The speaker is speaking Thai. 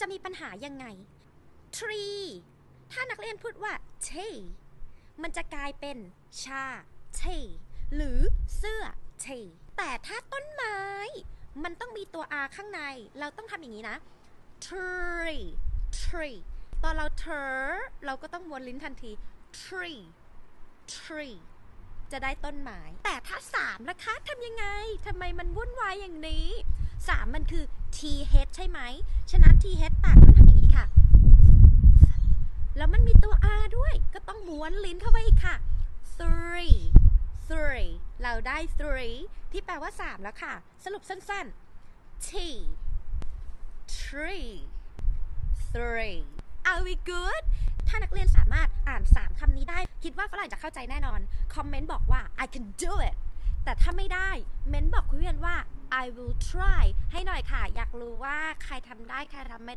จะมีปัญหายังไง tree ถ้านักเรียนพูดว่า tree มันจะกลายเป็นชา tree หรือเสื้อ tree แต่ถ้าต้นไม้ มันต้องมีตัว r ข้างใน เราต้องทำอย่างนี้นะ tree tree ตอนเรา t r เราก็ต้องวนลิ้นทันที tree tree จะได้ต้นไม้ แต่ถ้าสามล่ะคะทำยังไงทำไมมันวุ่นวายอย่างนี้สามมันคือ th ใช่ไหม ฉะนั้น th ปากต้องทำอย่างนี้ค่ะ แล้วมันมีตัว r ด้วย ก็ต้องม้วนลิ้นเข้าไปอีกค่ะ three three เราได้ three ที่แปลว่า 3 แล้วค่ะ สรุปสั้นๆ t tree three are we good ถ้านักเรียนสามารถอ่าน 3คำนี้ได้ คิดว่าฝรั่งจะเข้าใจแน่นอน คอมเมนต์บอกว่า I can do it แต่ถ้าไม่ได้ เมนต์บอกคุยกันว่า I will try ให้หน่อยค่ะ อยากรู้ว่าใครทำได้ ใครทำไม่ได้